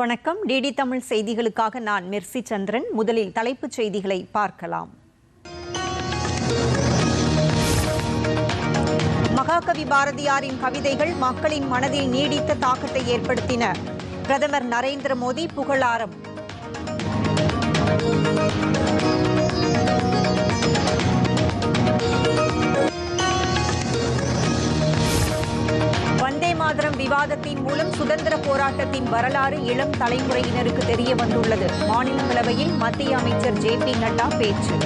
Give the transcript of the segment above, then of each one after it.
வணக்கம். டிடி தமிழ் செய்திகளுக்காக நான் மெர்சி சந்திரன். முதலில் தலைப்புச் செய்திகளை பார்க்கலாம். மகாகவி பாரதியாரின் கவிதைகள் மக்களின் மனதில் நீடித்த தாக்கத்தை ஏற்படுத்தின. பிரதமர் நரேந்திர மோடி புகழாரம். மாதரம் விவாதத்தின் மூலம் சுதந்திர போராட்டத்தின் வரலாறு இளம் தலைமுறையினருக்கு தெரிய வந்துள்ளது. மாநிலங்களவையில் மத்திய அமைச்சர் ஜே பி நட்டா பேச்சு.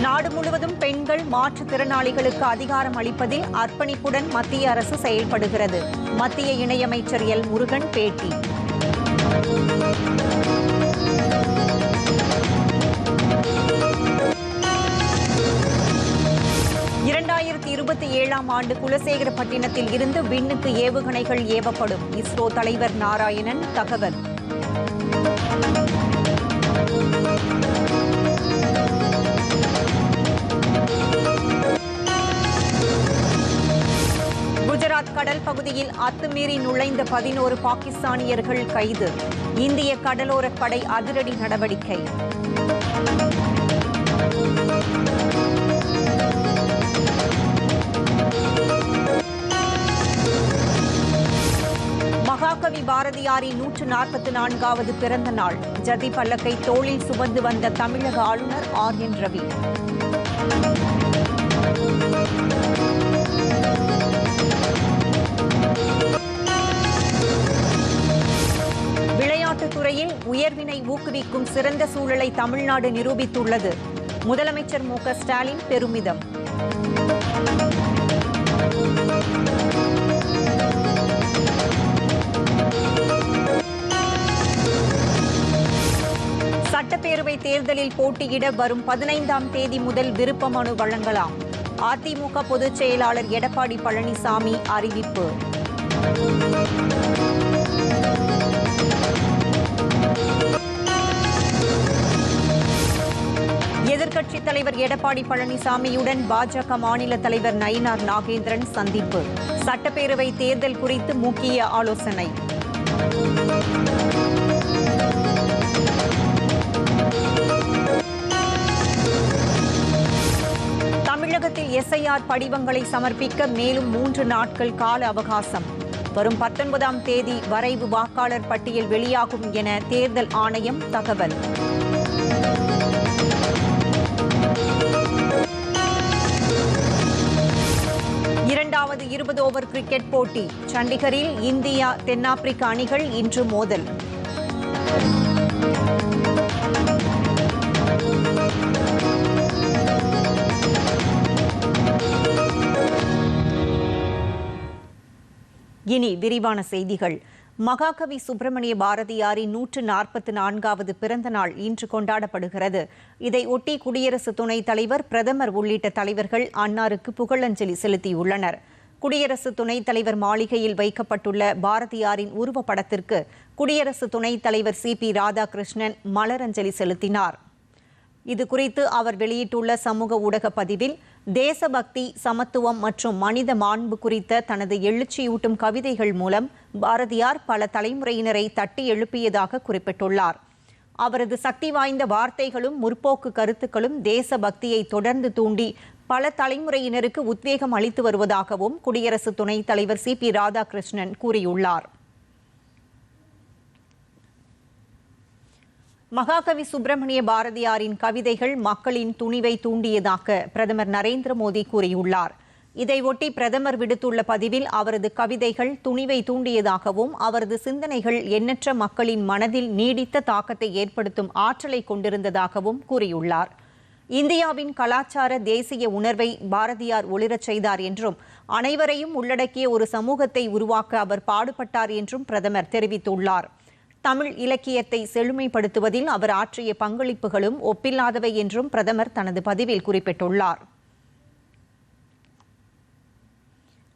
நாடு முழுவதும் பெண்கள் மாற்றுத்திறனாளிகளுக்கு அதிகாரம் அளிப்பதில் அர்ப்பணிப்புடன் மத்திய அரசு செயல்படுகிறது. மத்திய இணையமைச்சர் எல் முருகன் பேட்டி. இருபத்தி ஏழாம் ஆண்டு குலசேகரப்பட்டினத்தில் இருந்து விண்ணுக்கு ஏவுகணைகள் ஏவப்படும். இஸ்ரோ தலைவர் நாராயணன் தகவல். குஜராத் கடல் பகுதியில் அத்துமீறி நுழைந்த பதினோரு பாகிஸ்தானியர்கள் கைது. இந்திய கடலோரப் படை அதிரடி நடவடிக்கை. மகாகவி பாரதியாரின் நூற்று நாற்பத்தி நான்காவது பிறந்த நாள். ஜதி பல்லக்கை தோளில் சுமந்து வந்த தமிழக ஆளுநர் ஆர் என் ரவி. விளையாட்டுத் துறையில் உயர்வினை ஊக்குவிக்கும் சிறந்த சூழலை தமிழ்நாடு நிரூபித்துள்ளது. முதலமைச்சர் மு ஸ்டாலின் பெருமிதம். சட்டப்பேரவை தேர்தலில் போட்டியிட வரும் பதினைந்தாம் தேதி முதல் விருப்ப மனு வழங்கலாம். அதிமுக பொதுச் செயலாளர் எடப்பாடி பழனிசாமி அறிவிப்பு. எதிர்க்கட்சித் தலைவர் எடப்பாடி பழனிசாமியுடன் பாஜக மாநில தலைவர் நயினார் நாகேந்திரன் சந்திப்பு. சட்டப்பேரவை தேர்தல் குறித்து முக்கிய ஆலோசனை. தமிழகத்தில் எஸ்ஐஆர் படிவங்களை சமர்ப்பிக்க மேலும் மூன்று நாட்கள் கால அவகாசம். வரும் பத்தொன்பதாம் தேதி வரைவு வாக்காளர் பட்டியல் வெளியாகும் என தேர்தல் ஆணையம் தகவல். இரண்டாவது இருபது ஓவர் கிரிக்கெட் போட்டி. சண்டிகரில் இந்தியா தென்னாப்பிரிக்க அணிகள் இன்று மோதல். இனி விரிவான செய்திகள். மகாகவி சுப்பிரமணிய பாரதியாரின் நூற்று நாற்பத்தி நான்காவது பிறந்த நாள் இன்று கொண்டாடப்படுகிறது. இதை ஒட்டி குடியரசு துணைத் தலைவர் பிரதமர் உள்ளிட்ட தலைவர்கள் அன்னாருக்கு புகழஞ்சலி செலுத்தியுள்ளனர். குடியரசு துணைத் தலைவர் மாளிகையில் வைக்கப்பட்டுள்ள பாரதியாரின் உருவப்படத்திற்கு குடியரசு துணைத் தலைவர் சி. பி. ராதாகிருஷ்ணன் மலரஞ்சலி செலுத்தினார். இது குறித்து அவர் வெளியிட்டுள்ள சமூக ஊடக பதிவில் தேசபக்தி சமத்துவம் மற்றும் மனித மாண்பு குறித்த தனது எழுச்சியூட்டும் கவிதைகள் மூலம் பாரதியார் பல தலைமுறையினரை தட்டி எழுப்பியதாக குறிப்பிட்டுள்ளார். அவரது சக்தி வாய்ந்த வார்த்தைகளும் முற்போக்கு கருத்துக்களும் தேசபக்தியை தொடர்ந்து தூண்டி பல தலைமுறையினருக்கு உத்வேகம் அளித்து வருவதாகவும் குடியரசு துணைத் தலைவர் சி பி ராதாகிருஷ்ணன் கூறியுள்ளார். மகாகவி சுப்பிரமணிய பாரதியாரின் கவிதைகள் மக்களின் துணிவை தூண்டியதாக பிரதமர் நரேந்திர மோடி கூறியுள்ளார். இதையொட்டி பிரதமர் விடுத்துள்ள பதிவில் அவரது கவிதைகள் துணிவை தூண்டியதாகவும் அவரது சிந்தனைகள் எண்ணற்ற மக்களின் மனதில் நீடித்த தாக்கத்தை ஏற்படுத்தும் ஆற்றலை கொண்டிருந்ததாகவும் கூறியுள்ளார். இந்தியாவின் கலாச்சார தேசிய உணர்வை பாரதியார் ஒளிரச் செய்தார் என்றும் அனைவரையும் உள்ளடக்கிய ஒரு சமூகத்தை உருவாக்க அவர் பாடுபட்டார் என்றும் பிரதமர் தெரிவித்துள்ளார். தமிழ் இலக்கியத்தை செழுமைப்படுத்துவதில் அவர் ஆற்றிய பங்களிப்புகளும் ஒப்பில்லாதவை என்றும் பிரதமர் தனது பதிவில் குறிப்பிட்டுள்ளார்.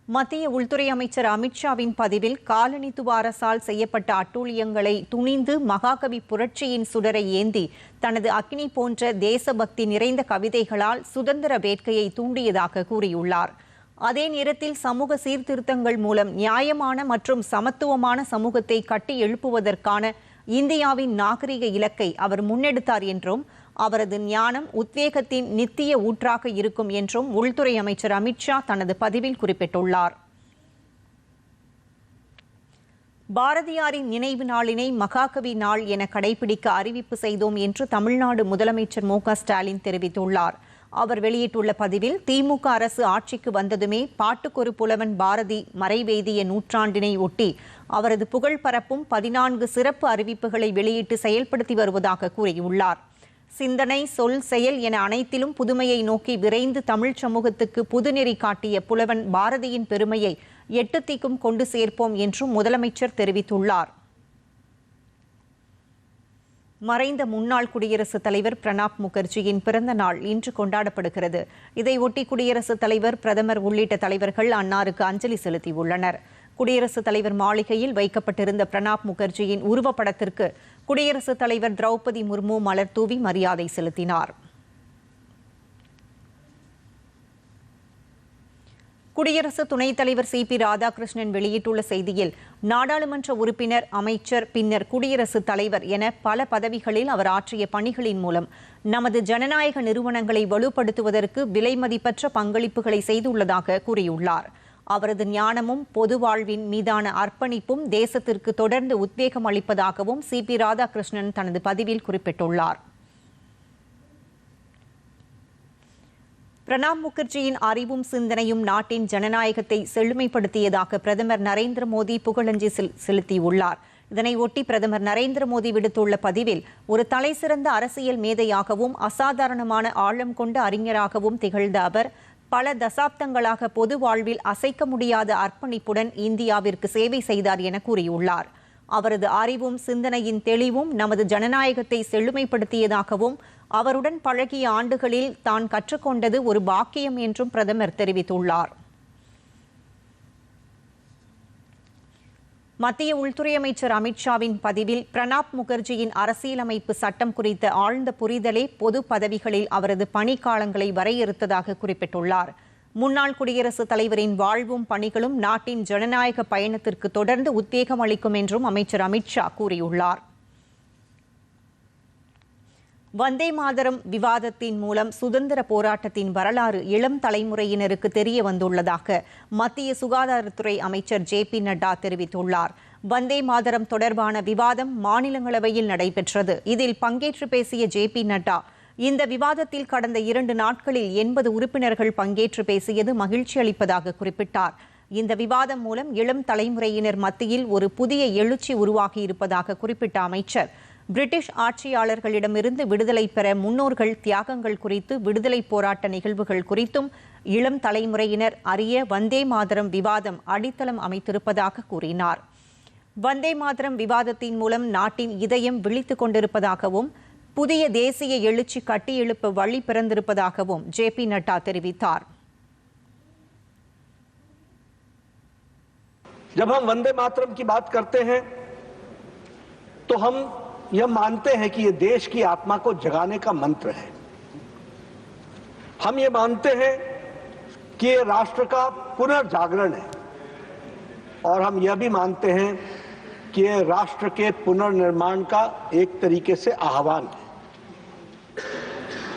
மத்திய உள்துறை அமைச்சர் அமித்ஷாவின் பதிவில் காலனித்துவ அரசால் செய்யப்பட்ட அட்டூழியங்களை துணிந்து மகாகவி புரட்சியின் சுடரை ஏந்தி தனது அக்னி போன்ற தேசபக்தி நிறைந்த கவிதைகளால் சுதந்திர வேட்கையை தூண்டியதாக கூறியுள்ளார். அதே நேரத்தில் சமூக சீர்திருத்தங்கள் மூலம் நியாயமான மற்றும் சமத்துவமான சமூகத்தை கட்டி எழுப்புவதற்கான இந்தியாவின் நாகரிக இலக்கை அவர் முன்னெடுத்தார் என்றும் அவரது ஞானம் உத்வேகத்தின் நித்திய ஊற்றாக இருக்கும் என்றும் உள்துறை அமைச்சர் அமித்ஷா தனது பதிவில் குறிப்பிட்டுள்ளார். பாரதியாரின் நினைவு நாளினை மகாகவி நாள் என கடைபிடிக்க அறிவிப்பு செய்தோம் என்று தமிழ்நாடு முதலமைச்சர் மு ஸ்டாலின் தெரிவித்துள்ளார். அவர் வெளியிட்டுள்ள பதிவில் திமுக அரசு ஆட்சிக்கு வந்ததுமே பாட்டுக்கொரு புலவன் பாரதி மறைவேதிய நூற்றாண்டினை ஒட்டி அவரது புகழ் பரப்பும் பதினான்கு சிறப்பு அறிவிப்புகளை வெளியிட்டு செயல்படுத்தி வருவதாக கூறியுள்ளார். சிந்தனை சொல் செயல் என அனைத்திலும் புதுமையை நோக்கி விரைந்து தமிழ் சமூகத்துக்கு புதுநெறி காட்டிய புலவன் பாரதியின் பெருமையை எட்டுத்திக்கும் கொண்டு சேர்ப்போம் என்றும் முதலமைச்சர் தெரிவித்துள்ளார். மறைந்த முன்னாள் குடியரசுத் தலைவர் பிரணாப் முகர்ஜியின் பிறந்த நாள் இன்று கொண்டாடப்படுகிறது. இதையொட்டி குடியரசுத் தலைவர் பிரதமர் உள்ளிட்ட தலைவர்கள் அன்னாருக்கு அஞ்சலி செலுத்தியுள்ளனர். குடியரசுத் தலைவர் மாளிகையில் வைக்கப்பட்டிருந்த பிரணாப் முகர்ஜியின் உருவப்படத்திற்கு குடியரசுத் தலைவர் திரௌபதி முர்மு மலர் தூவி மரியாதை செலுத்தினார். குடியரசு துணைத் தலைவர் சி. பி. ராதாகிருஷ்ணன் வெளியிட்டுள்ள செய்தியில் நாடாளுமன்ற உறுப்பினர் அமைச்சர் பின்னர் குடியரசுத் தலைவர் என பல பதவிகளில் அவர் ஆற்றிய பணிகளின் மூலம் நமது ஜனநாயக நிறுவனங்களை வலுப்படுத்துவதற்கு விலைமதிப்பற்ற பங்களிப்புகளை செய்துள்ளதாக கூறியுள்ளார். அவரது ஞானமும் பொது வாழ்வின் மீதான அர்ப்பணிப்பும் தேசத்திற்கு தொடர்ந்து உத்வேகம் அளிப்பதாகவும் சி. பி. ராதாகிருஷ்ணன் தனது பதிவில் குறிப்பிட்டுள்ளார். பிரணாப் முகர்ஜியின் அறிவும் சிந்தனையும் நாட்டின் ஜனநாயகத்தை செழுமைப்படுத்தியதாக பிரதமர் நரேந்திர மோடி புகழஞ்சி செலுத்தியுள்ளார். இதனையொட்டி பிரதமர் நரேந்திர மோடி விடுத்துள்ள பதிவில் ஒரு தலைசிறந்த அரசியல் மேதையாகவும் அசாதாரணமான ஆழம் கொண்ட அறிஞராகவும் திகழ்ந்த அவர் பல தசாப்தங்களாக பொது வாழ்வில் அசைக்க முடியாத அர்ப்பணிப்புடன் இந்தியாவிற்கு சேவை செய்தார் என கூறியுள்ளார். அவரது அறிவும் சிந்தனையின் தெளிவும் நமது ஜனநாயகத்தை செழுமைப்படுத்தியதாகவும் அவருடன் பழகிய ஆண்டுகளில் தான் கற்றுக்கொண்டது ஒரு பாக்கியம் என்றும் பிரதமர் தெரிவித்துள்ளார். மத்திய உள்துறை அமைச்சர் அமித்ஷாவின் பதிவில் பிரணாப் முகர்ஜியின் அரசியலமைப்பு சட்டம் குறித்த ஆழ்ந்த புரிதலே பொது பதவிகளில் அவரது பணிக்காலங்களை வரையறுத்ததாக குறிப்பிட்டுள்ளார். முன்னாள் குடியரசுத் தலைவரின் வாழ்வும் பணிகளும் நாட்டின் ஜனநாயக பயணத்திற்கு தொடர்ந்து உத்வேகம் அளிக்கும் என்றும் அமைச்சர் அமித்ஷா கூறியுள்ளார். வந்தே மாதரம் விவாதத்தின் மூலம் சுதந்திர போராட்டத்தின் வரலாறு இளம் தலைமுறையினருக்கு தெரிய வந்துள்ளதாக மத்திய சுகாதாரத்துறை அமைச்சர் ஜே பி நட்டா தெரிவித்துள்ளார். வந்தே மாதரம் தொடர்பான விவாதம் மாநிலங்களவையில் நடைபெற்றது. இதில் பங்கேற்று பேசிய ஜே பி நட்டா இந்த விவாதத்தில் கடந்த இரண்டு நாட்களில் எண்பது உறுப்பினர்கள் பங்கேற்று பேசியது மகிழ்ச்சி அளிப்பதாக குறிப்பிட்டார். இந்த விவாதம் மூலம் இளம் தலைமுறையினர் மத்தியில் ஒரு புதிய எழுச்சி உருவாகியிருப்பதாக குறிப்பிட்ட அமைச்சர். பிரிட்டிஷ் ஆட்சியாளர்களிடமிருந்து விடுதலை பெற முன்னோர்கள் தியாகங்கள் குறித்து விடுதலை போராட்ட நிகழ்வுகள் குறித்தும் இளம் தலைமுறையினர் அறிய வந்தே மாதரம் விவாதம் அடித்தளம் அமைத்திருப்பதாக கூறினார். வந்தே மாதரம் விவாதத்தின் மூலம் நாட்டின் இதயம் விழித்துக் கொண்டிருப்பதாகவும் புதிய தேசிய எழுச்சி கட்டியெழுப்ப வழி பிறந்திருப்பதாகவும் ஜே பி நட்டா தெரிவித்தார் जब हम वंदे मातरम की बात करते हैं तो हम यह मानते हैं कि यह देश की आत्मा को जगाने का मंत्र है हम ये मानते हैं कि यह राष्ट्र का पुनर्जागरण है और हम यह भी मानते हैं कि यह राष्ट्र के पुनर्निर्माण का एक तरीके से आह्वान है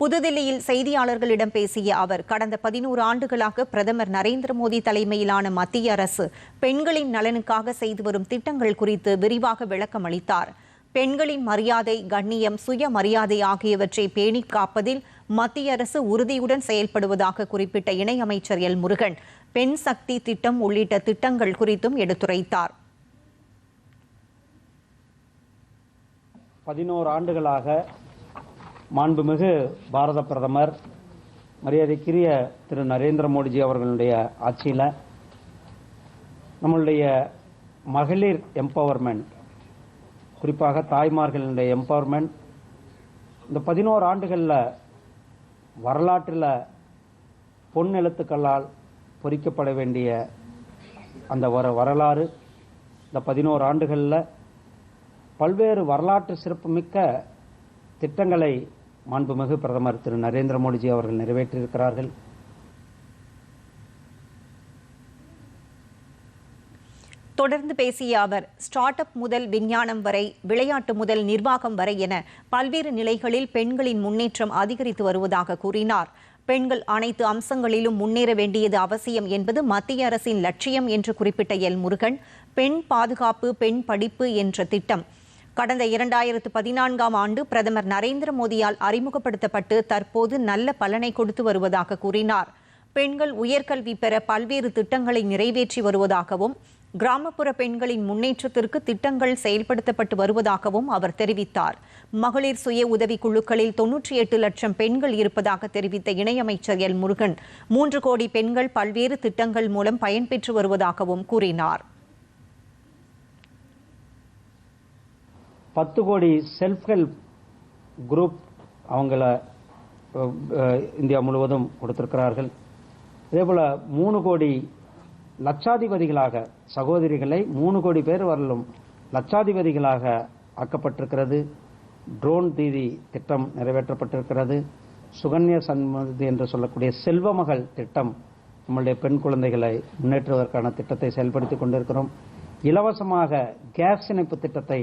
புதுதில்லியில் செய்தியாளர்களிடம் பேசிய அவர் கடந்த பதினோரு ஆண்டுகளாக பிரதமர் நரேந்திர மோடி தலைமையிலான மத்திய அரசு பெண்களின் நலனுக்காக செய்து வரும் திட்டங்கள் குறித்து விரிவாக விளக்கம் அளித்தார். பெண்களின் மரியாதை கண்ணியம் சுயமரியாதை ஆகியவற்றை பேணி காப்பதில் மத்திய அரசு உறுதியுடன் செயல்படுவதாக குறிப்பிட்ட இணையமைச்சர் எல். முருகன் பெண் சக்தி திட்டம் உள்ளிட்ட திட்டங்கள் குறித்தும் எடுத்துரைத்தார். பதினோரு ஆண்டுகளாக மாண்புமிகு பாரத பிரதமர் மரியாதைக்குரிய திரு நரேந்திர மோடிஜி அவர்களுடைய ஆட்சியில் நம்மளுடைய மகளிர் எம்பவர்மெண்ட் குறிப்பாக தாய்மார்களுடைய எம்பவர்மெண்ட் இந்த பதினோரு ஆண்டுகளில் வரலாற்றில் பொன் எழுத்துக்களால் பொறிக்கப்பட வேண்டிய அந்த வர வரலாறு இந்த பதினோரு ஆண்டுகளில் பல்வேறு வரலாற்று சிறப்புமிக்க திட்டங்களை மாண்புமிகு பிரதமர் திரு நரேந்திர மோடிஜி அவர்கள் நிறைவேற்றியிருக்கிறார்கள். தொடர்ந்து பேசிய அவர் ஸ்டார்ட் அப் முதல் விஞ்ஞானம் வரை விளையாட்டு முதல் நிர்வாகம் வரை என பல்வேறு நிலைகளில் பெண்களின் முன்னேற்றம் அதிகரித்து வருவதாக கூறினார். பெண்கள் அனைத்து அம்சங்களிலும் முன்னேற வேண்டியது அவசியம் என்பது மத்திய அரசின் லட்சியம் என்று குறிப்பிட்ட எல் முருகன் பெண் பாதுகாப்பு பெண் படிப்பு என்ற திட்டம் கடந்த இரண்டாயிரத்து பதினான்காம் ஆண்டு பிரதமர் நரேந்திர மோடியால் அறிமுகப்படுத்தப்பட்டு தற்போது நல்ல பலனை கொடுத்து வருவதாக கூறினார். பெண்கள் உயர்கல்வி பெற பல்வேறு திட்டங்களை நிறைவேற்றி வருவதாகவும் கிராமப்புற பெண்களின் முன்னேற்றத்திற்கு திட்டங்கள் செயல்படுத்தப்பட்டு வருவதாகவும் அவர் தெரிவித்தார். மகளிர் சுய உதவி குழுக்களில் தொன்னூற்றி எட்டு லட்சம் பெண்கள் இருப்பதாக தெரிவித்த இணையமைச்சர் எல் முருகன் மூன்று கோடி பெண்கள் பல்வேறு திட்டங்கள் மூலம் பயன்பெற்று வருவதாகவும் கூறினார். பத்து கோடி செல்ஃப் ஹெல்ப் குரூப் அவங்கள இந்தியா முழுவதும் கொடுத்திருக்கிறார்கள். இதே போல மூணு கோடி லட்சாதிபதிகளாக சகோதரிகளை மூணு கோடி பேர் வரலும் லட்சாதிபதிகளாக ஆக்கப்பட்டிருக்கிறது. ட்ரோன் தீதி திட்டம் நிறைவேற்றப்பட்டிருக்கிறது. சுகன்யா சன்மதி என்று சொல்லக்கூடிய செல்வமகள் திட்டம் நம்மளுடைய பெண் குழந்தைகளை முன்னேற்றுவதற்கான திட்டத்தை செயல்படுத்திக் கொண்டிருக்கிறோம். இலவசமாக கேஸ் இணைப்பு திட்டத்தை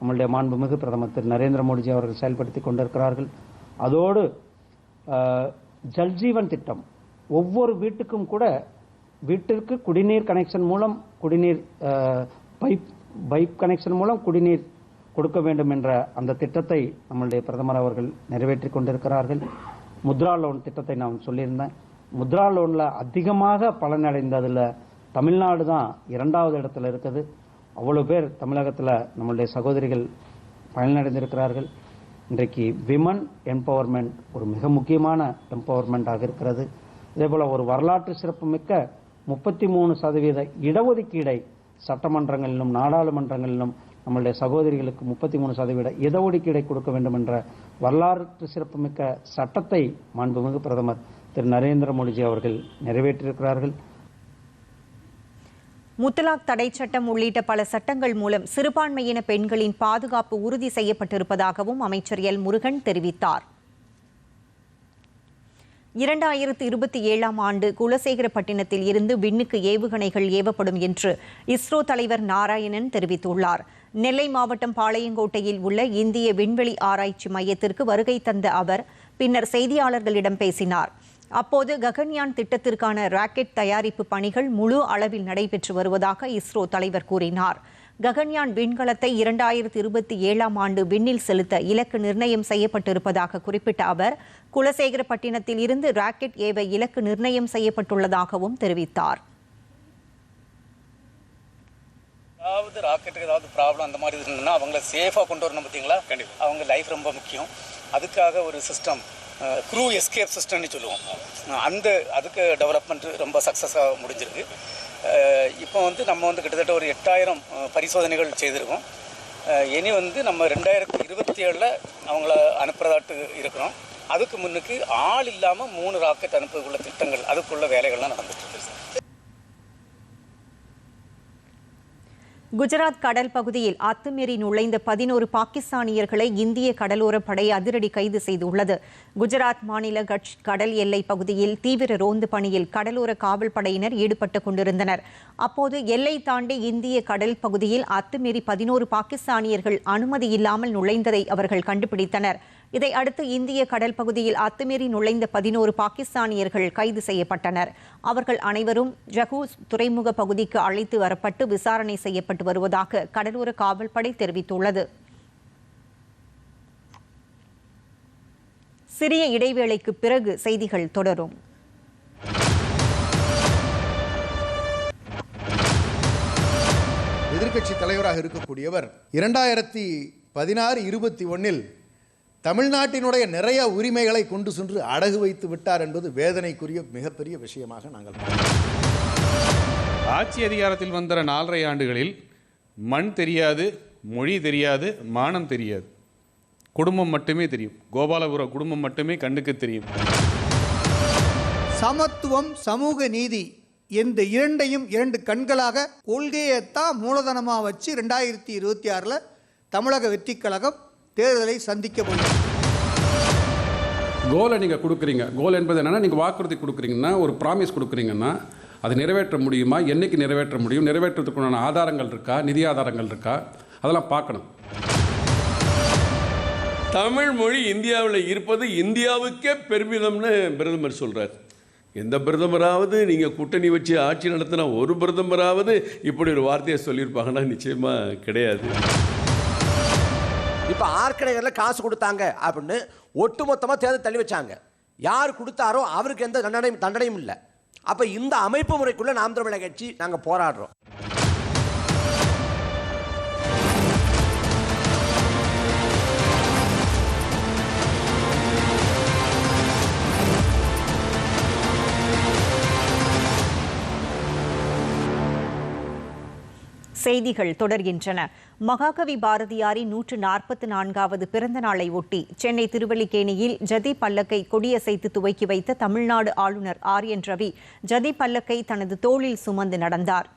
நம்மளுடைய மாண்புமிகு பிரதமர் திரு நரேந்திர மோடிஜி அவர்கள் செயல்படுத்திக் கொண்டிருக்கிறார்கள். அதோடு ஜல்ஜீவன் திட்டம். ஒவ்வொரு வீட்டுக்கும் கூட வீட்டிற்கு குடிநீர் கனெக்ஷன் மூலம் குடிநீர் பைப் பைப் கனெக்ஷன் மூலம் குடிநீர் கொடுக்க வேண்டும் என்ற அந்த திட்டத்தை நம்மளுடைய பிரதமர் அவர்கள் நிறைவேற்றிக் கொண்டிருக்கிறார்கள். முத்ரா லோன் திட்டத்தை நான் சொல்லியிருந்தேன். முத்ரா லோனில் அதிகமாக பலனடைந்ததில் தமிழ்நாடு தான் இரண்டாவது இடத்துல இருக்குது. அவ்வளவு பேர் தமிழகத்தில் நம்மளுடைய சகோதரிகள் பயனடைந்திருக்கிறார்கள். இன்றைக்கு விமன் எம்பவர்மெண்ட் ஒரு மிக முக்கியமான எம்பவர்மெண்டாக இருக்கிறது. இதேபோல் ஒரு வரலாற்று சிறப்புமிக்க முப்பத்தி மூணு சதவீத இடஒதுக்கீடை சட்டமன்றங்களிலும் நாடாளுமன்றங்களிலும் நம்மளுடைய சகோதரிகளுக்கு முப்பத்தி மூணு சதவீத இடஒதுக்கீடை கொடுக்க வேண்டும் என்ற வரலாற்று சிறப்புமிக்க சட்டத்தை மாண்புமிகு பிரதமர் திரு நரேந்திர மோடிஜி அவர்கள் நிறைவேற்றியிருக்கிறார்கள். முத்தலாக் தடை சட்டம் உள்ளிட்ட பல சட்டங்கள் மூலம் சிறுபான்மையின பெண்களின் பாதுகாப்பு உறுதி செய்யப்பட்டிருப்பதாகவும் அமைச்சர் எல். முருகன் தெரிவித்தார். இரண்டாயிரத்தி இருபத்தி ஏழாம் ஆண்டு குலசேகரப்பட்டினத்தில் இருந்து விண்ணுக்கு ஏவுகணைகள் ஏவப்படும் என்று இஸ்ரோ தலைவர் நாராயணன் தெரிவித்துள்ளார். நெல்லை மாவட்டம் பாளையங்கோட்டையில் உள்ள இந்திய விண்வெளி ஆராய்ச்சி மையத்திற்கு வருகை தந்த அவர் பின்னர் செய்தியாளர்களிடம் பேசினார். அப்போது ககன்யான் திட்டத்திற்கான ராக்கெட் தயாரிப்பு பணிகள் முழு அளவில் நடைபெற்று வருவதாக இஸ்ரோ தலைவர் கூறினார். ககன்யான் விண்கலத்தை இரண்டாயிரத்தி இருபத்தி ஏழாம் ஆண்டு விண்ணில் செலுத்த இலக்கு நிர்ணயம் செய்யப்பட்டிருப்பதாக குறிப்பிட்ட அவர் குலசேகரப்பட்டினத்தில் இருந்து ராக்கெட் ஏவ இலக்கு நிர்ணயம் செய்யப்பட்டுள்ளதாகவும் தெரிவித்தார். ஏதாவது ராக்கெட்டுக்கு ஏதாவது ப்ராப்ளம் அந்த மாதிரி இருந்ததுன்னா அவங்கள சேஃபாக கொண்டு வரணும் பார்த்தீங்களா? அவங்க லைஃப் ரொம்ப முக்கியம். அதுக்காக ஒரு சிஸ்டம் க்ரூ எஸ்கேப் சிஸ்டம்னு சொல்லுவோம். அந்த அதுக்கு டெவலப்மெண்ட் ரொம்ப சக்ஸஸாக முடிஞ்சிருக்கு. இப்போ வந்து நம்ம வந்து கிட்டத்தட்ட ஒரு எட்டாயிரம் பரிசோதனைகள் செய்திருக்கோம். இனி வந்து நம்ம ரெண்டாயிரத்தி இருபத்தி ஏழில் அவங்கள அனுப்புகிறதாட்டு இருக்கிறோம். அதுக்கு முன்னுக்கு ஆள் இல்லாமல் மூணு ராக்கெட் அனுப்புறதுக்குள்ள திட்டங்கள் அதுக்குள்ள வேலைகள்லாம் நடந்துட்டு இருக்கு. குஜராத் கடல் பகுதியில் அத்துமீறி நுழைந்த பதினோரு பாகிஸ்தானியர்களை இந்திய கடலோர படை அதிரடி கைது செய்துள்ளது. குஜராத் மாநில கட்ச் கடல் எல்லை பகுதியில் தீவிர ரோந்து பணியில் கடலோர காவல் படையினர் ஈடுபட்டுக் கொண்டிருந்தனர். அப்போது எல்லை தாண்டி இந்திய கடல் பகுதியில் அத்துமீறி பதினோரு பாகிஸ்தானியர்கள் அனுமதி இல்லாமல் நுழைந்ததை அவர்கள் கண்டுபிடித்தனர். இதை அடுத்து இந்திய கடல் பகுதியில் அத்துமீறி நுழைந்த பதினோரு பாகிஸ்தானியர்கள் கைது செய்யப்பட்டனர். அவர்கள் அனைவரும் ஜகூஸ் துறைமுக பகுதிக்கு அழைத்து வரப்பட்டு விசாரணை செய்யப்பட்டு வருவதாக கடலோர காவல்படை தெரிவித்துள்ளது. சிறிய இடைவேளைக்கு பிறகு செய்திகள் தொடரும். எதிர்க்கட்சி தலைவராக இருக்கக்கூடியவர் இரண்டாயிரத்தி பதினாறு இருபத்தி ஒன்னில் தமிழ்நாட்டினுடைய நிறைய உரிமைகளை கொண்டு சென்று அடகு வைத்து விட்டார் என்பது வேதனைக்குரிய மிகப்பெரிய விஷயமாக நாங்கள் பார்க்கிறோம். ஆட்சி அதிகாரத்தில் வந்த நாலரை ஆண்டுகளில் மண் தெரியாது மொழி தெரியாது மானம் தெரியாது. குடும்பம் மட்டுமே தெரியும். கோபாலபுர குடும்பம் மட்டுமே கண்ணுக்கு தெரியும். சமத்துவம் சமூக நீதி இந்த இரண்டையும் இரண்டு கண்களாக கொள்கையைத்தான் மூலதனமாக வச்சு ரெண்டாயிரத்தி இருபத்தி ஆறில் தமிழக வெற்றிக் கழகம் தேர்தலை சந்திக்க போகிறது கோலை நீங்கள் கொடுக்குறீங்க. கோல் என்பது என்னென்னா நீங்கள் வாக்குறுதி கொடுக்குறீங்கன்னா ஒரு ப்ராமிஸ் கொடுக்குறீங்கன்னா அது நிறைவேற்ற முடியுமா? என்னைக்கு நிறைவேற்ற முடியும்? நிறைவேற்றுறதுக்குண்டான ஆதாரங்கள் இருக்கா? நிதி ஆதாரங்கள் இருக்கா? அதெல்லாம் பார்க்கணும். தமிழ் மொழி இந்தியாவில் இருப்பது இந்தியாவுக்கே பெருமிதம்னு பிரதமர் சொல்றார். எந்த பிரதமராவது நீங்கள் கூட்டணி வச்சு ஆட்சி நடத்தின ஒரு பிரதமராவது இப்படி ஒரு வார்த்தையை சொல்லியிருப்பாங்கன்னா நிச்சயமா கிடையாது. இப்போ ஆர்கனைசரில் காசு கொடுத்தாங்க அப்படின்னு ஒட்டுமொத்தமாக தேர்தல் தள்ளி வச்சாங்க. யார் கொடுத்தாரோ அவருக்கு எந்த தண்டனையும் தண்டனையும் இல்லை. அப்போ இந்த அமைப்பு முறைக்குள்ளே நாம் தமிழக கட்சி நாங்கள் போராடுறோம். செய்திகள் தொடர்கின்றன. மகாகவி பாரதியாரின் நூற்று நாற்பத்தி நான்காவது பிறந்த நாளை ஒட்டி சென்னை திருவல்லிக்கேணியில் ஜதி பல்லக்கை கொடியசைத்து துவக்கி வைத்த தமிழ்நாடு ஆளுநர் ஆர் என் ரவி ஜதி பல்லக்கை தனது தோளில் சுமந்து நடந்தார்.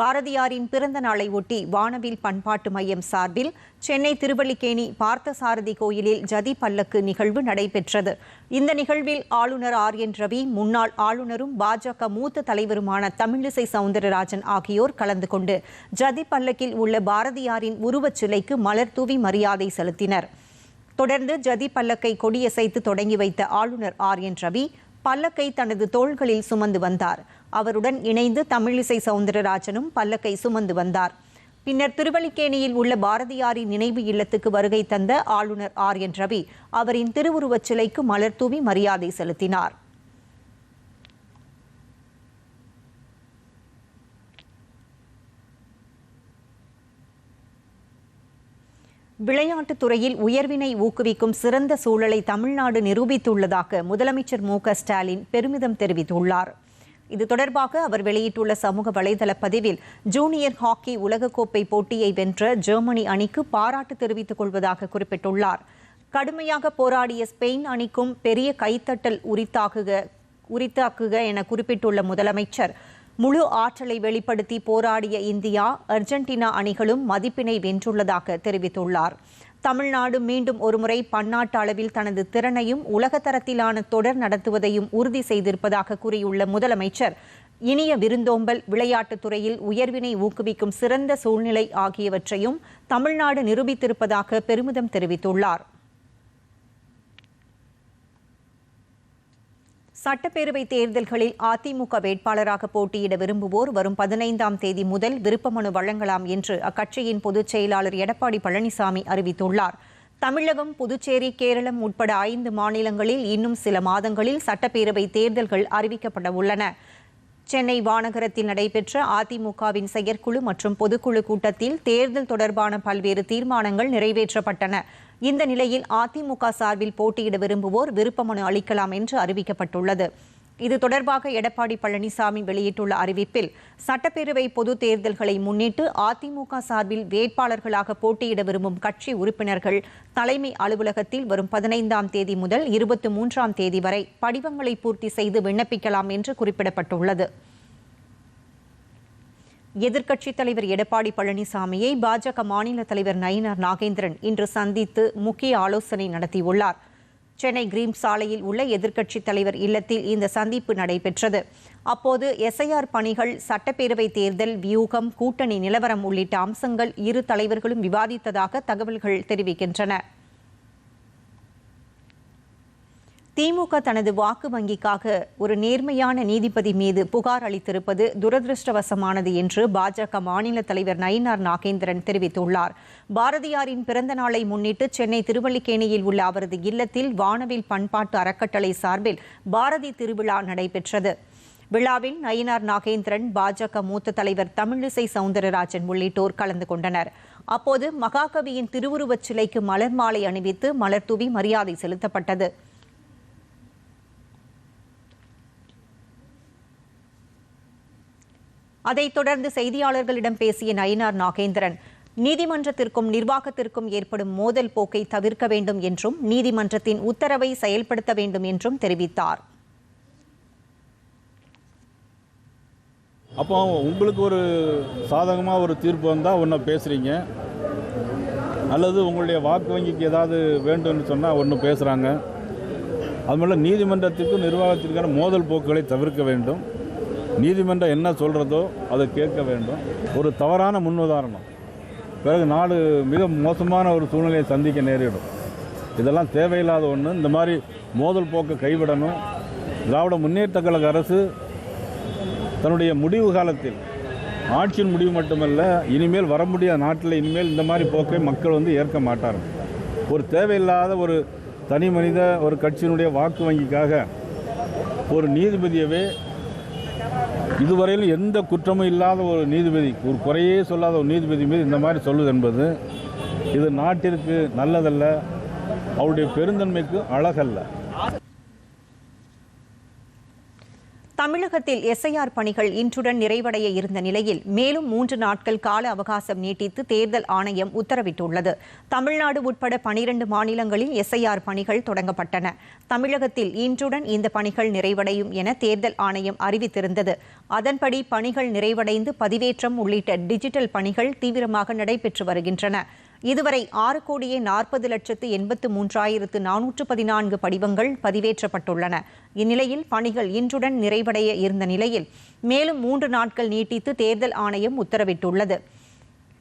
பாரதியாரின் பிறந்த நாளை ஒட்டி வானவில் பண்பாட்டு மையம் சார்பில் சென்னை திருவல்லிக்கேணி பார்த்தசாரதி கோயிலில் ஜதி பல்லக்கு நிகழ்வு நடைபெற்றது. இந்த நிகழ்வில் ஆளுநர் ஆர் என் ரவி முன்னாள் ஆளுநரும் பாஜக மூத்த தலைவருமான தமிழிசை சவுந்தரராஜன் ஆகியோர் கலந்து கொண்டு ஜதி பல்லக்கில் உள்ள பாரதியாரின் உருவச் சிலைக்கு மலர் தூவி மரியாதை செலுத்தினர். தொடர்ந்து ஜதி பல்லக்கை கொடியசைத்து தொடங்கி வைத்த ஆளுநர் ஆர் என் ரவி பல்லக்கை தனது தோள்களில் சுமந்து வந்தார். அவருடன் இணைந்து தமிழிசை சவுந்தரராஜனும் பல்லக்கை சுமந்து வந்தார். பின்னர் திருவல்லிக்கேணியில் உள்ள பாரதியாரின் நினைவு இல்லத்துக்கு வருகை தந்த ஆளுநர் ஆர். என். ரவி அவரின் திருவுருவச் சிலைக்கு மலர் தூவி மரியாதை செலுத்தினார். விளையாட்டுத் துறையில் உயர்வினை ஊக்குவிக்கும் சிறந்த சூழலை தமிழ்நாடு நிரூபித்துள்ளதாக முதலமைச்சர் மு க ஸ்டாலின் பெருமிதம் தெரிவித்துள்ளார். இது தொடர்பாக அவர் வெளியிட்டுள்ள சமூக வலைதள பதிவில் ஜூனியர் ஹாக்கி உலகக்கோப்பை போட்டியை வென்ற ஜெர்மனி அணிக்கு பாராட்டு தெரிவித்துக் கொள்வதாக குறிப்பிட்டுள்ளார். கடுமையாக போராடிய ஸ்பெயின் அணிக்கும் பெரிய கைத்தட்டல் உரித்தாக்குக உரித்தாக்குக என குறிப்பிட்டுள்ள முதலமைச்சர் முழு ஆற்றலை வெளிப்படுத்தி போராடிய இந்தியா அர்ஜென்டினா அணிகளும் மதிப்பினை வென்றுள்ளதாக தெரிவித்துள்ளார். தமிழ்நாடு மீண்டும் ஒருமுறை பன்னாட்டு அளவில் தனது திறனையும் உலகத்தரத்திலான தொடர் நடத்துவதையும் உறுதி செய்திருப்பதாக கூறியுள்ள முதலமைச்சர் இனிய விருந்தோம்பல் விளையாட்டுத் துறையில் உயர்வினை ஊக்குவிக்கும் சிறந்த சூழ்நிலை ஆகியவற்றையும் தமிழ்நாடு நிரூபித்திருப்பதாக பெருமிதம் தெரிவித்துள்ளார். சட்டப்பேரவை தேர்தல்களில் அதிமுக வேட்பாளராக போட்டியிட விரும்புவோர் வரும் பதினைந்தாம் தேதி முதல் விருப்பமனு வழங்கலாம் என்று அக்கட்சியின் பொதுச் செயலாளர் எடப்பாடி பழனிசாமி அறிவித்துள்ளார். தமிழகம் புதுச்சேரி கேரளம் உட்பட ஐந்து மாநிலங்களில் இன்னும் சில மாதங்களில் சட்டப்பேரவை தேர்தல்கள் அறிவிக்கப்பட உள்ளன. சென்னை வானகரத்தில் நடைபெற்ற அதிமுகவின் செயற்குழு மற்றும் பொதுக்குழு கூட்டத்தில் தேர்தல் தொடர்பான பல்வேறு தீர்மானங்கள் நிறைவேற்றப்பட்டன. இந்த நிலையில் அதிமுக சார்பில் போட்டியிட விரும்புவோர் விருப்பமனு அளிக்கலாம் என்று அறிவிக்கப்பட்டுள்ளது. இது தொடர்பாக எடப்பாடி பழனிசாமி வெளியிட்டுள்ள அறிவிப்பில் சட்டப்பேரவை பொது தேர்தல்களை முன்னிட்டு அதிமுக சார்பில் வேட்பாளர்களாக போட்டியிட விரும்பும் கட்சி உறுப்பினர்கள் தலைமை அலுவலகத்தில் வரும் பதினைந்தாம் தேதி முதல் இருபத்தி மூன்றாம் தேதி வரை படிவங்களை பூர்த்தி செய்து விண்ணப்பிக்கலாம் என்று குறிப்பிடப்பட்டுள்ளது. எதிர்க்கட்சித் தலைவர் எடப்பாடி பழனிசாமியை பாஜக மாநில தலைவர் நயினார் நாகேந்திரன் இன்று சந்தித்து முக்கிய ஆலோசனை நடத்தியுள்ளார். சென்னை கிரீம் சாலையில் உள்ள எதிர்க்கட்சித் தலைவர் இல்லத்தில் இந்த சந்திப்பு நடைபெற்றது. அப்போது எஸ்ஐஆர் பணிகள் சட்டப்பேரவை தேர்தல் வியூகம் கூட்டணி நிலவரம் உள்ளிட்ட அம்சங்கள் இரு தலைவர்களும் விவாதித்ததாக தகவல்கள் தெரிவிக்கின்றன. திமுக தனது வாக்கு வங்கிக்காக ஒரு நேர்மையான நீதிபதி மீது புகார் அளித்திருப்பது துரதிருஷ்டவசமானது என்று பாஜக மாநில தலைவர் நயினார் நாகேந்திரன் தெரிவித்துள்ளார். பாரதியாரின் பிறந்த நாளை முன்னிட்டு சென்னை திருவல்லிக்கேணியில் உள்ள அவரது இல்லத்தில் வானவில் பண்பாட்டு அறக்கட்டளை சார்பில் பாரதி திருவிழா நடைபெற்றது. விழாவில் நயினார் நாகேந்திரன் பாஜக மூத்த தலைவர் தமிழிசை சவுந்தரராஜன் உள்ளிட்டோர் கலந்து கொண்டனர். அப்போது மகாகவியின் திருவுருவச் சிலைக்கு மலர் மாலை அணிவித்து மலர் தூவி மரியாதை செலுத்தப்பட்டது. அதைத் தொடர்ந்து செய்தியாளர்களிடம் பேசிய நயினார் நாகேந்திரன் நீதிமன்றத்திற்கும் நிர்வாகத்திற்கும் ஏற்படும் மோதல் போக்கை தவிர்க்க வேண்டும் என்றும் நீதிமன்றத்தின் உத்தரவை செயல்படுத்த வேண்டும் என்றும் தெரிவித்தார். அப்போ உங்களுக்கு ஒரு சாதகமாக ஒரு தீர்ப்பு வந்தால் ஒன்று பேசுகிறீங்க அல்லது உங்களுடைய வாக்கு வங்கிக்கு ஏதாவது வேண்டும்னு சொன்னால் ஒன்று பேசுகிறாங்க அதுமாதிரி நீதிமன்றத்திற்கும் நிர்வாகத்திற்கான மோதல் போக்குகளை தவிர்க்க வேண்டும். நீதிமன்றம் என்ன சொல்கிறதோ அதை கேட்க வேண்டும். ஒரு தவறான முன்னுதாரணம். பிறகு நாடு மிக மோசமான ஒரு சூழ்நிலையை சந்திக்க நேரிடும். இதெல்லாம் தேவையில்லாத ஒன்று இந்த மாதிரி மோதல் போக்கை கைவிடணும். திராவிட முன்னேற்ற கழக அரசு தன்னுடைய முடிவு காலத்தில் ஆட்சியின் முடிவு மட்டுமல்ல இனிமேல் வர முடியாத நாட்டில் இனிமேல் இந்த மாதிரி போக்கை மக்கள் வந்து ஏற்க மாட்டார்கள் ஒரு தேவையில்லாத ஒரு தனி மனித ஒரு கட்சியினுடைய வாக்கு வங்கிக்காக ஒரு நீதிபதியவே இதுவரையிலும் எந்த குற்றமும் இல்லாத ஒரு நீதிபதி ஒரு குறையே சொல்லாத ஒரு நீதிபதி மீது இந்த மாதிரி சொல்லுது என்பது இது நாட்டிற்கு நல்லதல்ல அவருடைய பெருந்தன்மைக்கு அழகல்ல. தமிழகத்தில் எஸ்ஐஆர் பணிகள் இன்றுடன் நிறைவடைய இருந்த நிலையில் மேலும் மூன்று நாட்கள் கால அவகாசம் நீட்டித்து தேர்தல் ஆணையம் உத்தரவிட்டுள்ளது. தமிழ்நாடு உட்பட பனிரண்டு மாநிலங்களில் எஸ்ஐஆர் பணிகள் தொடங்கப்பட்டன. தமிழகத்தில் இன்றுடன் இந்த பணிகள் நிறைவடையும் என தேர்தல் ஆணையம் அறிவித்திருந்தது. அதன்படி பணிகள் நிறைவடைந்து பதிவேற்றம் உள்ளிட்ட டிஜிட்டல் பணிகள் தீவிரமாக நடைபெற்று வருகின்றன. இதுவரை ஆறு கோடியே நாற்பது லட்சத்து எண்பத்து மூன்றாயிரத்து நானூற்று பதினான்கு படிவங்கள் பதிவேற்றப்பட்டுள்ளன. இந்நிலையில் பணிகள் இன்றுடன் நிறைவடைய இருந்த நிலையில் மேலும் மூன்று நாட்கள் நீட்டித்து தேர்தல் ஆணையம் உத்தரவிட்டுள்ளது.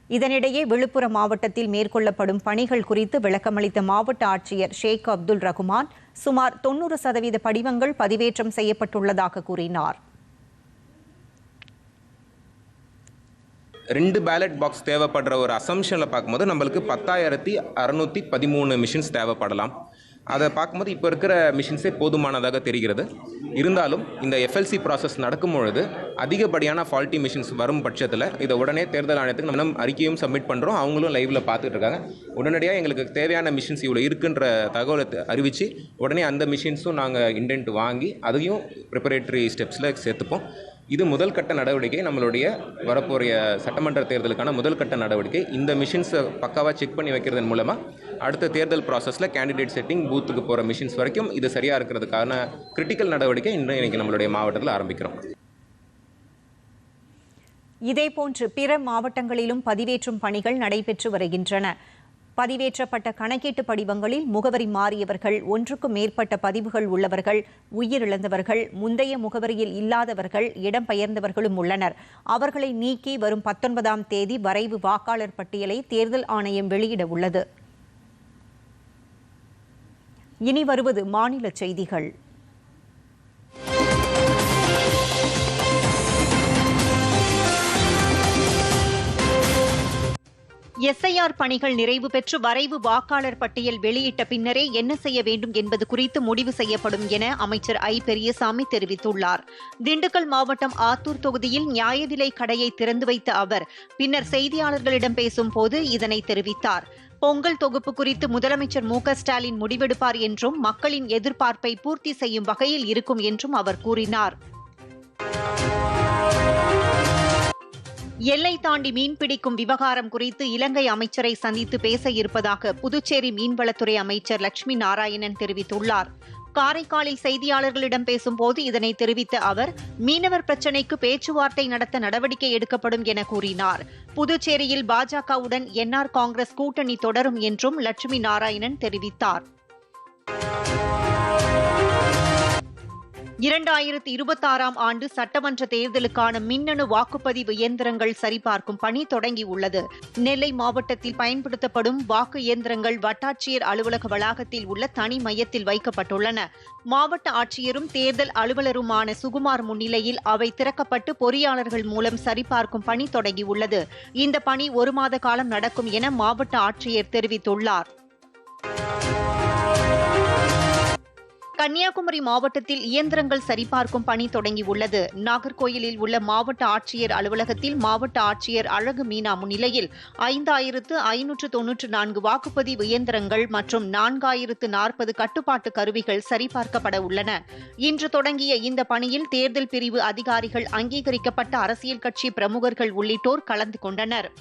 இதனிடையே விழுப்புரம் மாவட்டத்தில் மேற்கொள்ளப்படும் பணிகள் குறித்து விளக்கமளித்த மாவட்ட ஆட்சியர் ஷேக் அப்துல் ரகுமான் சுமார் தொன்னூறு சதவீத படிவங்கள் பதிவேற்றம் செய்யப்பட்டுள்ளதாக கூறினார். ரெண்டு பேலட் பாக்ஸ் தேவைப்படுற ஒரு அசம்ஷனில் பார்க்கும்போது நம்மளுக்கு பத்தாயிரத்தி அறநூற்றி பதிமூணு மிஷின்ஸ் தேவைப்படலாம். அதை பார்க்கும்போது இப்போ இருக்கிற மிஷின்ஸே போதுமானதாக தெரிகிறது. இருந்தாலும் இந்த எஃப்எல்சி ப்ராசஸ் நடக்கும் பொழுது அதிகப்படியான ஃபால்ட்டி மிஷின்ஸ் வரும் பட்சத்தில் இதை உடனே தேர்தல் ஆணையத்துக்கு நம்ம அறிக்கையும் சப்மிட் பண்ணுறோம் அவங்களும் லைவில் பார்த்துட்டு இருக்காங்க. உடனடியாக எங்களுக்கு தேவையான மிஷின்ஸ் இவ்வளோ இருக்குன்ற தகவலை அறிவித்து உடனே அந்த மிஷின்ஸும் நாங்கள் இன்டென்ட் வாங்கி அதையும் ப்ரிப்பரேட்டரி ஸ்டெப்ஸில் சேர்த்துப்போம். இது முதல் கட்ட நடவடிக்கை. நம்மளுடைய வரப்போகிற சட்டமன்ற தேர்தலுக்கான முதல் கட்ட நடவடிக்கை. இந்த மிஷின்ஸை பக்காவாக செக் பண்ணி வைக்கிறதன் மூலமாக அடுத்த தேர்தல் ப்ராசஸில் கேண்டிடேட் செட்டிங் பூத்துக்கு போகிற மிஷின்ஸ் வரைக்கும் இது சரியாக இருக்கிறதுக்கான கிரிட்டிக்கல் நடவடிக்கை இன்னும் இன்னைக்கு நம்மளுடைய மாவட்டத்தில் ஆரம்பிக்கிறோம். இதேபோன்று பிற மாவட்டங்களிலும் பதிவேற்றும் பணிகள் நடைபெற்று வருகின்றன. பதிவேற்றப்பட்ட கணக்கீட்டு படிவங்களில் முகவரி மாறியவர்கள் ஒன்றுக்கும் மேற்பட்ட பதிவுகள் உள்ளவர்கள் உயிரிழந்தவர்கள் முந்தைய முகவரியில் இல்லாதவர்கள் இடம்பெயர்ந்தவர்களும் உள்ளனர். அவர்களை நீக்கி வரும் பத்தொன்பதாம் தேதி வரைவு வாக்காளர் பட்டியலை தேர்தல் ஆணையம் வெளியிட உள்ளது. இனி வருவது மாநில செய்திகள். எஸ்ஐஆர் பணிகள் நிறைவு பெற்று வரைவு வாக்காளர் பட்டியல் வெளியிட்ட பின்னரே என்ன செய்ய வேண்டும் என்பது குறித்து முடிவு செய்யப்படும் என அமைச்சர் ஐ. பெரியசாமி தெரிவித்துள்ளார். திண்டுக்கல் மாவட்டம் ஆத்தூர் தொகுதியில் நியாய விலை கடையை திறந்து வைத்த அவர் பின்னர் செய்தியாளர்களிடம் பேசும்போது இதனை தெரிவித்தார். பொங்கல் தொகுப்பு குறித்து முதலமைச்சர் மு. ஸ்டாலின் முடிவெடுப்பார் என்றும் மக்களின் எதிர்பார்ப்பை பூர்த்தி செய்யும் வகையில் இருக்கும் என்றும் அவர் கூறினார். எல்லை தாண்டி மீன்பிடிக்கும் விவகாரம் குறித்து இலங்கை அமைச்சரை சந்தித்து பேச இருப்பதாக புதுச்சேரி மீன்வளத்துறை அமைச்சர் லட்சுமி நாராயணன் தெரிவித்துள்ளார். காரைக்காலில் செய்தியாளர்களிடம் பேசும்போது இதனை தெரிவித்த அவர் மீனவர் பிரச்சினைக்கு பேச்சுவார்த்தை நடத்த நடவடிக்கை எடுக்கப்படும் என கூறினார். புதுச்சேரியில் பாஜகவுடன் என்ஆர் காங்கிரஸ் கூட்டணி தொடரும் என்றும் லட்சுமி நாராயணன் தெரிவித்தார். இரண்டாயிரத்தி இருபத்தாறாம் ஆண்டு சட்டமன்ற தேர்தலுக்கான மின்னணு வாக்குப்பதிவு இயந்திரங்கள் சரிபார்க்கும் பணி தொடங்கியுள்ளது. நெல்லை மாவட்டத்தில் பயன்படுத்தப்படும் வாக்கு இயந்திரங்கள் வட்டாட்சியர் அலுவலக வளாகத்தில் உள்ள தனி மையத்தில் வைக்கப்பட்டுள்ளன. மாவட்ட ஆட்சியரும் தேர்தல் அலுவலருமான சுகுமார் முன்னிலையில் அவை திறக்கப்பட்டு பொறியாளர்கள் மூலம் சரிபார்க்கும் பணி தொடங்கியுள்ளது. இந்த பணி ஒரு மாத காலம் நடக்கும் என மாவட்ட ஆட்சியர் தெரிவித்துள்ளார். கன்னியாகுமரி மாவட்டத்தில் இயந்திரங்கள் சரிபார்க்கும் பணி தொடங்கியுள்ளது. நாகர்கோயிலில் உள்ள மாவட்ட ஆட்சியர் அலுவலகத்தில் மாவட்ட ஆட்சியர் அழகு மீனா முன்னிலையில் ஐந்தாயிரத்து ஐநூற்று தொன்னூற்று நான்கு வாக்குப்பதிவு இயந்திரங்கள் மற்றும் நான்காயிரத்து நாற்பது கட்டுப்பாட்டு கருவிகள் சரிபார்க்கப்பட உள்ளன. இன்று தொடங்கிய இந்த பணியில் தேர்தல் பிரிவு அதிகாரிகள் அங்கீகரிக்கப்பட்ட அரசியல் கட்சி பிரமுகர்கள் உள்ளிட்டோர் கலந்து கொண்டனர்.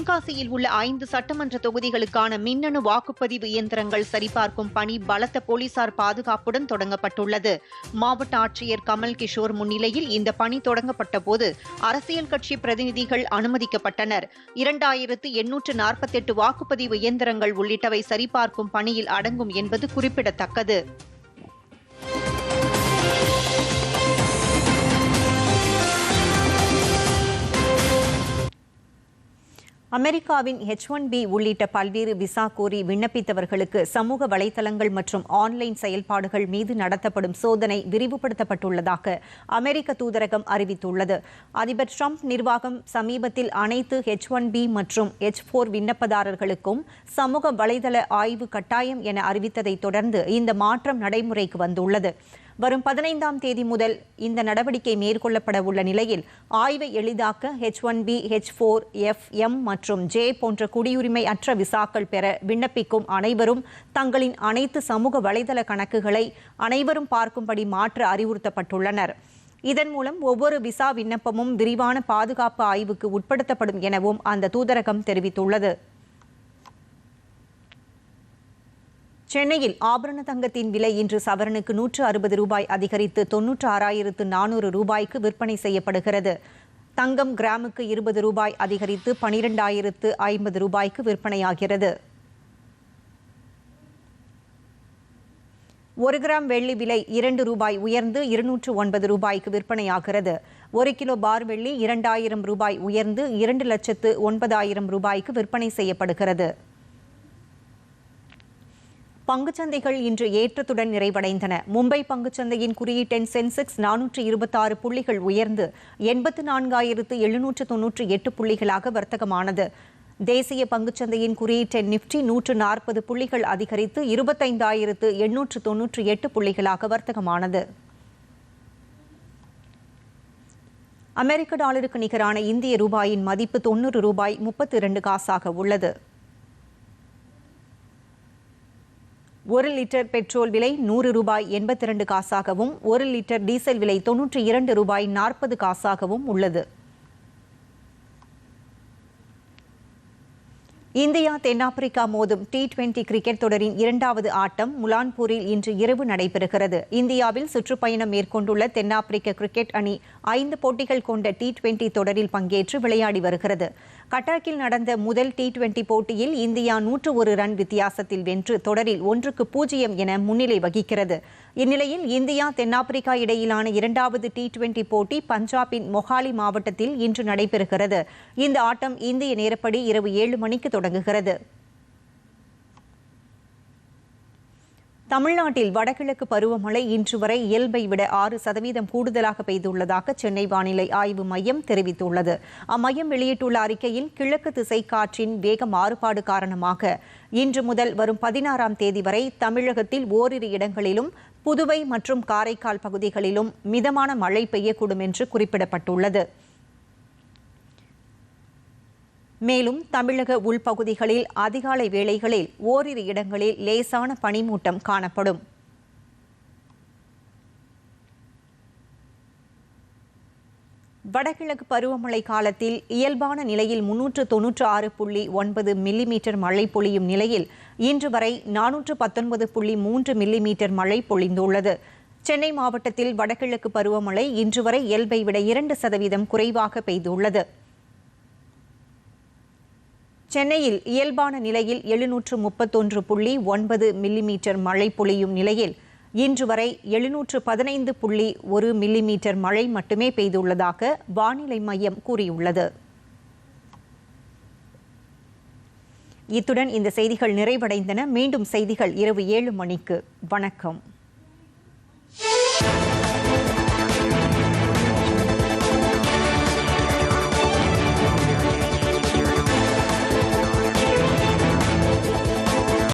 தென்காசியில் உள்ள ஐந்து சட்டமன்ற தொகுதிகளுக்கான மின்னணு வாக்குப்பதிவு இயந்திரங்கள் சரிபார்க்கும் பணி பலத்த போலீசார் பாதுகாப்புடன் தொடங்கப்பட்டுள்ளது. மாவட்ட ஆட்சியர் கமல் கிஷோர் முன்னிலையில் இந்த பணி தொடங்கப்பட்ட போது அரசியல் கட்சி பிரதிநிதிகள் அனுமதிக்கப்பட்டனர். இரண்டாயிரத்து எண்ணூற்று நாற்பத்தெட்டு வாக்குப்பதிவு இயந்திரங்கள் உள்ளிட்டவை சரிபார்க்கும் பணியில் அடங்கும் என்பது குறிப்பிடத்தக்கது. அமெரிக்காவின் ஹெச் ஒன் பி உள்ளிட்ட பல்வேறு விசா கோரி விண்ணப்பித்தவர்களுக்கு சமூக வலைதளங்கள் மற்றும் ஆன்லைன் செயல்பாடுகள் மீது நடத்தப்படும் சோதனை விரிவுபடுத்தப்பட்டுள்ளதாக அமெரிக்க தூதரகம் அறிவித்துள்ளது. அதிபர் ட்ரம்ப் நிர்வாகம் சமீபத்தில் அனைத்து ஹெச் ஒன் பி மற்றும் ஹெச் போர் விண்ணப்பதாரர்களுக்கும் சமூக வலைதள ஆய்வு கட்டாயம் என அறிவித்ததை தொடர்ந்து இந்த மாற்றம் நடைமுறைக்கு வந்துள்ளது. வரும் பதினைந்தாம் தேதி முதல் இந்த நடவடிக்கை மேற்கொள்ளப்பட உள்ள நிலையில் ஆய்வை எளிதாக்க H one B H four F M மற்றும் ஜே போன்ற குடியுரிமை அற்ற விசாக்கள் பெற விண்ணப்பிக்கும் அனைவரும் தங்களின் அனைத்து சமூக வலைதள கணக்குகளை அனைவரும் பார்க்கும்படி மாற்ற அறிவுறுத்தப்பட்டுள்ளனர். இதன் மூலம் ஒவ்வொரு விசா விண்ணப்பமும் விரிவான பாதுகாப்பு ஆய்வுக்கு உட்படுத்தப்படும் எனவும் அந்த தூதரகம் தெரிவித்துள்ளது. சென்னையில் ஆபரண தங்கத்தின் விலை இன்று சவரனுக்கு நூற்று அறுபது ரூபாய் அதிகரித்து தொன்னூற்று ஆறாயிரத்து நானூறு ரூபாய்க்கு விற்பனை செய்யப்படுகிறது. தங்கம் கிராமுக்கு இருபது ரூபாய் அதிகரித்து பனிரெண்டாயிரத்து ஐம்பது ரூபாய்க்கு விற்பனையாகிறது. ஒரு கிராம் வெள்ளி விலை இரண்டு ரூபாய் உயர்ந்து இருநூற்று ஒன்பது ரூபாய்க்கு விற்பனையாகிறது. ஒரு கிலோ பார் வெள்ளி இரண்டாயிரம் ரூபாய் உயர்ந்து இரண்டு லட்சத்து ஒன்பதாயிரம் ரூபாய்க்கு விற்பனை செய்யப்படுகிறது. பங்குச்சந்தைகள் இன்று ஏற்றத்துடன் நிறைவடைந்தன. மும்பை பங்குச்சந்தையின் குறியீட்டெண் சென்செக்ஸ் நானூற்று இருபத்தாறு புள்ளிகள் உயர்ந்து எண்பத்து நான்காயிரத்து எழுநூற்று தொன்னூற்று எட்டு புள்ளிகளாக வர்த்தகமானது. தேசிய பங்குச்சந்தையின் குறியீட்டெண் நிப்டி நூற்று நாற்பது புள்ளிகள் அதிகரித்து இருபத்தைந்தாயிரத்து எண்ணூற்று தொன்னூற்று எட்டு புள்ளிகளாக வர்த்தகமானது. அமெரிக்க டாலருக்கு நிகரான இந்திய ரூபாயின் மதிப்பு தொன்னூறு ரூபாய் முப்பத்தி இரண்டு காசாக உள்ளது. ஒரு லிட்டர் பெட்ரோல் விலை நூறு ரூபாய் எண்பத்தி இரண்டு காசாகவும் ஒரு லிட்டர் டீசல் விலை தொன்னூற்றி இரண்டு ரூபாய் நாற்பது காசாகவும் உள்ளது. இந்தியா தென்னாப்பிரிக்கா மோதும் டி டுவெண்டி கிரிக்கெட் தொடரின் இரண்டாவது ஆட்டம் முலான்பூரில் இன்று இரவு நடைபெறுகிறது. இந்தியாவில் சுற்றுப்பயணம் மேற்கொண்டுள்ள தென்னாப்பிரிக்க கிரிக்கெட் அணி ஐந்து போட்டிகள் கொண்ட டி டுவெண்டி தொடரில் பங்கேற்று விளையாடி வருகிறது. கட்டாக்கில் நடந்த முதல் டி டுவெண்டி போட்டியில் இந்தியா நூற்று ஒரு ரன் வித்தியாசத்தில் வென்று தொடரில் ஒன்றுக்கு பூஜ்ஜியம் என முன்னிலை வகிக்கிறது. இந்நிலையில் இந்தியா தென்னாப்பிரிக்கா இடையிலான இரண்டாவது டி டுவெண்டி போட்டி பஞ்சாபின் மொஹாலி மாவட்டத்தில் இன்று நடைபெறுகிறது. இந்த ஆட்டம் இந்திய நேரப்படி இரவு ஏழு மணிக்கு தொடங்குகிறது. தமிழ்நாட்டில் வடகிழக்கு பருவமழை இன்று வரை இயல்பை விட ஆறு சதவீதம் கூடுதலாக பெய்துள்ளதாக சென்னை வானிலை ஆய்வு மையம் தெரிவித்துள்ளது. அம்மையம் வெளியிட்டுள்ள அறிக்கையில் கிழக்கு திசை காற்றின் வேக மாறுபாடு காரணமாக இன்று முதல் வரும் பதினாறாம் தேதி வரை தமிழகத்தில் ஓரிரு இடங்களிலும் புதுவை மற்றும் காரைக்கால் பகுதிகளிலும் மிதமான மழை பெய்யக்கூடும் என்று குறிப்பிடப்பட்டுள்ளது. மேலும் தமிழக உள்பகுதிகளில் அதிகாலை வேளைகளில் ஓரிரு இடங்களில் லேசான பனிமூட்டம் காணப்படும். வடகிழக்கு பருவமழை காலத்தில் இயல்பான நிலையில் முன்னூற்று தொன்னூற்று ஆறு புள்ளி ஒன்பது மில்லிமீட்டர் மழை பொழியும் நிலையில் இன்று வரை நானூற்று பத்தொன்பது புள்ளி மூன்று மில்லிமீட்டர் மழை பொழிந்துள்ளது. சென்னை மாவட்டத்தில் வடகிழக்கு பருவமழை இன்று வரை இயல்பை விட இரண்டு சதவீதம் குறைவாக பெய்துள்ளது. சென்னையில் இயல்பான நிலையில் எழுநூற்று முப்பத்தொன்று புள்ளி ஒன்பது மில்லிமீட்டர் மழை பொழியும் நிலையில் இன்று வரை எழுநூற்று பதினைந்து புள்ளி ஒரு மில்லிமீட்டர் மழை மட்டுமே பெய்துள்ளதாக வானிலை மையம் கூறியுள்ளது. இத்துடன் இந்த செய்திகள் நிறைவடைந்தன. மீண்டும் செய்திகள் இரவு ஏழு மணிக்கு. வணக்கம்.